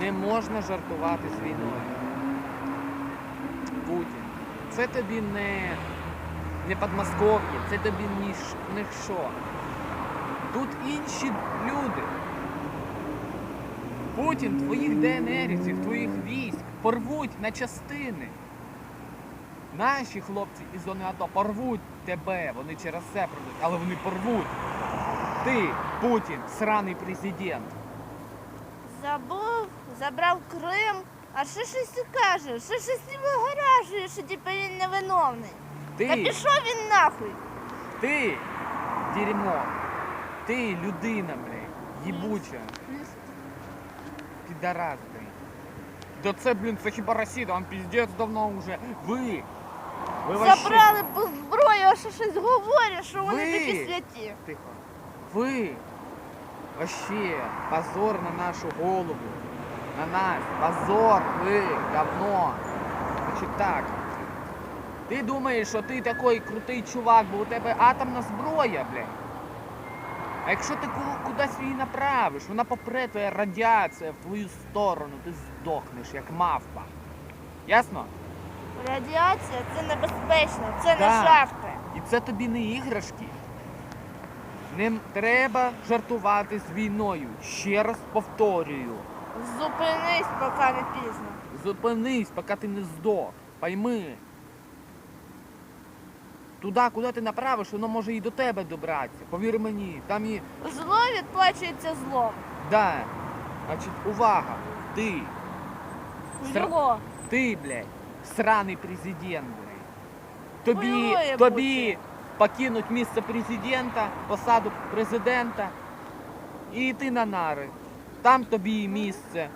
Не можна жартувати з війною. Путін. Це тобі не, не Подмосков'я, це тобі ні, не що. Тут інші люди. Путін твоїх ДНРівців, твоїх військ порвуть на частини. Наші хлопці із зони АТО порвуть тебе, вони через це пройдуть, але вони порвуть. Ти, Путін, сраний президент. Забув, забрав Крим. А що щось ти кажеш? Що щось ти вигоражуєш, що типу він невиновний? Та пішов він нахуй. ти, дерьмо. Ти людина, блядь, їбуча. Підарас, блядь. Да це, блін, це хіба Росія, там піздець давно уже. Ви. Ви вообще- Забрали по зброю, а що щось говорять, що вони Ви! такі святі. Тихо. Ви вообще позор на нашу голову. На нас. Позор, ви, говно. Значить так. Ти думаєш, що ти такий крутий чувак, бо у тебе атомна зброя, блядь. А якщо ти кудись її направиш, вона попре твоя радіація в твою сторону, ти здохнеш, як мавпа. Ясно? Радіація це небезпечно, це не жарти. І це тобі не іграшки. Не м- треба жартувати з війною. Ще раз повторюю. Зупинись, поки не пізно. Зупинись, поки ти не здох. Пойми. Туди, куди ти направиш, воно може і до тебе добратися. Повір мені, там і. Зло відплачується злом. Да. Значить, увага. Ти, Стра- Зло. ти, блядь, сраний президент, блядь. Тобі, тобі покинуть місце президента, посаду президента і йти на нари. Там тобі і місце.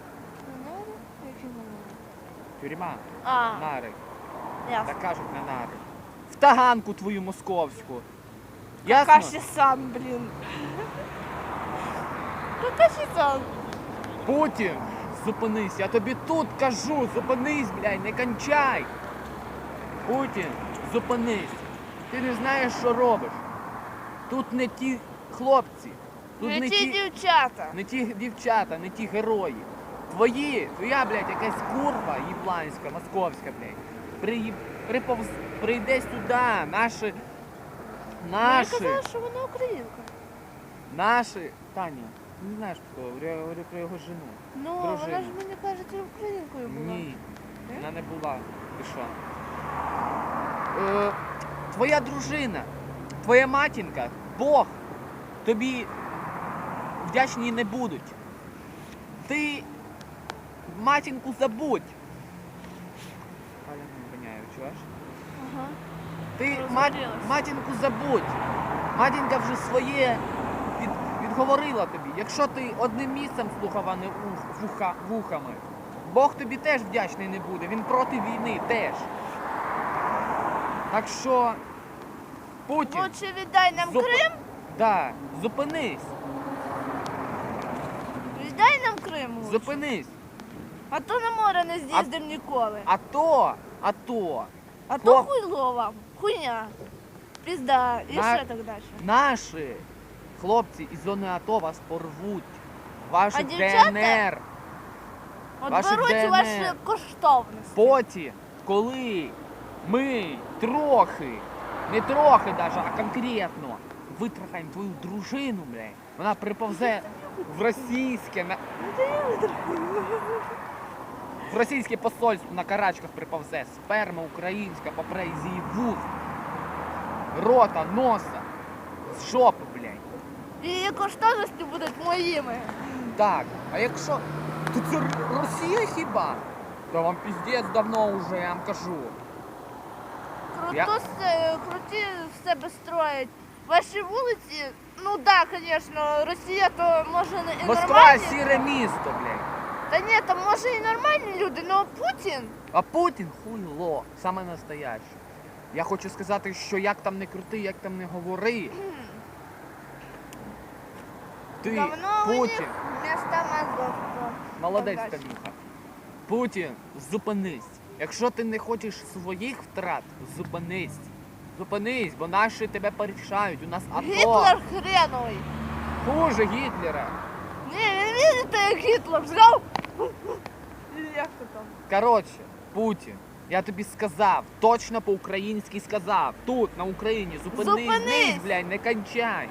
Тюрма, А, нари. ясно. Так кажуть на нари. В таганку твою московську. Ясно? Какаші-сан, блін. Какаші-сан. Путін, зупинись, я тобі тут кажу, зупинись, блядь, не кончай. Путін, зупинись. Ти не знаєш, що робиш. Тут не ті хлопці, тут Не не ті дівчата. не ті дівчата, не ті герої. Твої, твоя, блядь, якась курва їбланська, московська, блядь. Приїб, приповз, прийде сюди, наші, Мені наші, казали, що вона українка. наші, Таня, ти не знаєш про кого, я говорю про його жену. Ну, Дружина. вона ж мені каже, ти українкою була. Ні, Е? вона не була. Ти що? Е, твоя дружина, твоя матінка, Бог тобі вдячні не будуть. Ти матінку забудь. Аля не воняє, чуєш? Ага. Ти мат, матінку забудь. Матінка вже своє від, відговорила тобі. Якщо ти одним місцем слухав, а не ух, вуха, вухами, Бог тобі теж вдячний не буде. Він проти війни теж. Так що, Путін, Лучше віддай нам зуп- Крим, Да, зупинись, віддай нам Крим. лучше. зупинись. А то на море не з'їздив ніколи. А то, а то, А то хлоп- хуйло вам. Хуйня. Пізда. І На- що так далі? наші хлопці із зони АТО вас порвуть. Ваші А дівчата? ДНР. От Ваші беруть ДНР. ваші коштовності. Потім, коли ми трохи, не трохи даже, а конкретно витрахаємо твою дружину, блядь, вона приповзе в російське, на, Ну, в російське посольство на карачках приповзе. Сперма українська попре із її вух, рота, носа, з жопи, блядь. І коштовності будуть моїми. Так, а якщо. То це Росія хіба? Та вам піздець давно уже, я вам кажу. Круто Я- се- круті в себе строять. Ваші вулиці, ну так, да, звісно, Росія то може і Москва нормальні. сіре місто, блядь. Та ні, там може і нормальні люди, але Путін. А Путін хуйло, саме настояще. Я хочу сказати, що як там не крути, як там не говори. Ти, Давно у них Путін, міста мозгов. молодець далі. Каміха. Путін, зупинись. Якщо ти не хочеш своїх втрат, зупинись. Зупинись, бо наші тебе порішають. У нас АТО. Гітлер хреновий. Хуже Гітлера. Ні, ви вірите, як Гітлер взяв Як то там? Коротше, Путін, я тобі сказав, точно по-українськи сказав. Тут, на Україні, зупинись, Зупинись! блядь, не кончай.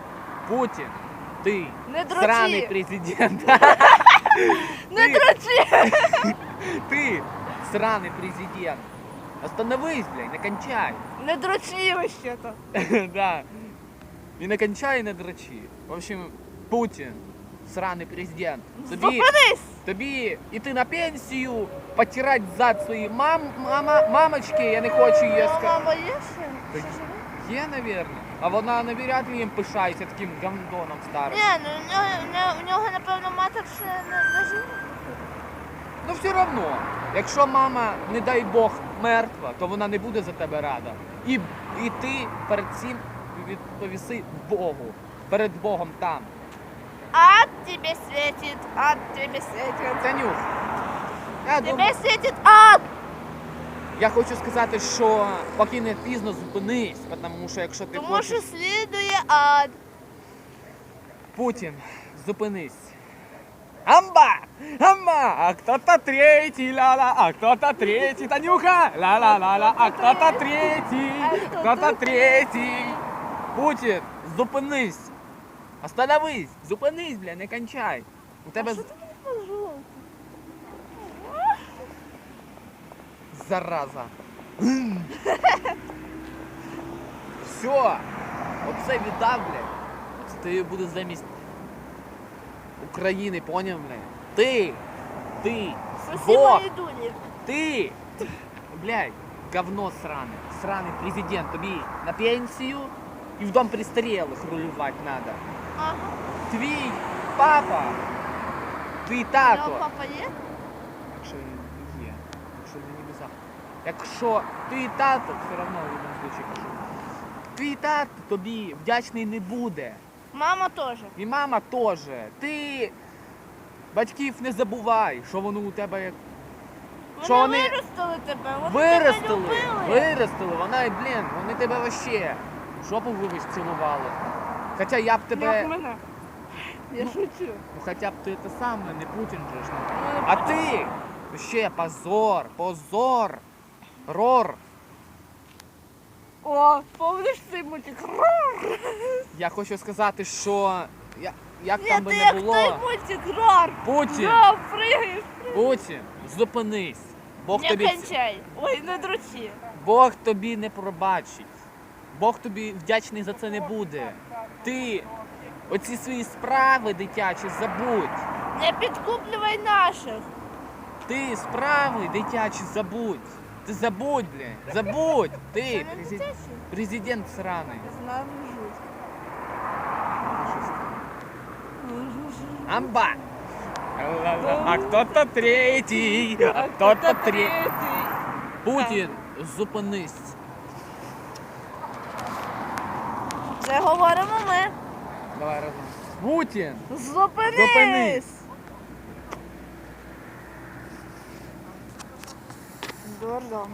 Путін, ти, Не сраний президент. Не Ти- дрочи! Ти, сраний президент. Остановись, блядь, не кончай. Не дрочи вообще-то. да. І не кончай, і не дрочи. В общем, Путін, сраний президент. Тобі, Зупинись! тобі іти на пенсію, потирати зад своїй мам, мама, мамочки, я не хочу її А сказати. мама є ще? Ще живе? Є, навірно. А вона навряд ли їм пишається таким гандоном старим. Ні, ну у нього, у нього- у нього, напевно, матер ще не, не жива. Ну все одно, якщо мама, не дай Бог, мертва, то вона не буде за тебе рада. І, і ти перед цим відповіси Богу, перед Богом там. Ад тебе светит, ад тебе светит. Танюх, я. Тебе светит ад! я хочу сказати, що поки не пізно зупинись, тому що якщо ти Тому хочеш... що слідує ад. Путин, зупинись. Амба! Амба! А кто-то третий, ла-ла, а кто-то третий, Танюха! Ла-ла-ла-ла, а кто-то третий, кто-то третий. Путін, зупинись. Остановись, зупинись, бля, не кончай. У тебе з- ти зараза. Все, оце віддав, блядь. Це тобі буде замість України, поняв, ти, Спасибо, Бог, Ідуні. ти, блядь, говно сране, сраний президент, тобі на пенсію і в дом престарілих рулювати треба. Ага. Твій папа, твій У нього папа є? Якщо він є, якщо він не небесах. Якщо твій тато, все одно в будь-якому случаю кажу. Твій тато тобі вдячний не буде. Мама теж. І мама теж. Ти батьків не забувай, що воно у тебе як. Вони, Що вони виростили тебе, вони виростили. тебе любили. Виростили, вона, блін, вони тебе вообще жопу вибач цілували. Хоча я б тебе. Як мене. Я шучу. Ну хоча б ти те саме, не Путін же ж. ну. А ти ще позор, позор, рор. О, помниш цей мультик? Я хочу сказати, що я, як Ні, там би ти не як той було, мультик, Рор. Путін, Да, пригаєш. Путін, зупинись. Бог Не тобі, кончай. Ой, не дрочи. Бог тобі не пробачить. Бог тобі вдячний за це не буде. Ти оці свої справи дитячі забудь. Не підкуплювай наших. Ти справи дитячі забудь. Ти забудь, блін. Забудь. Ти Це не презид- дитячі. президент сраний. Знаю, жуть. Амба! А кто-то третий, а кто-то третий. Путін, зупинись. Це говоримо ми. Давай разом. Путін! Зупинись. Зупинись. Дурдом.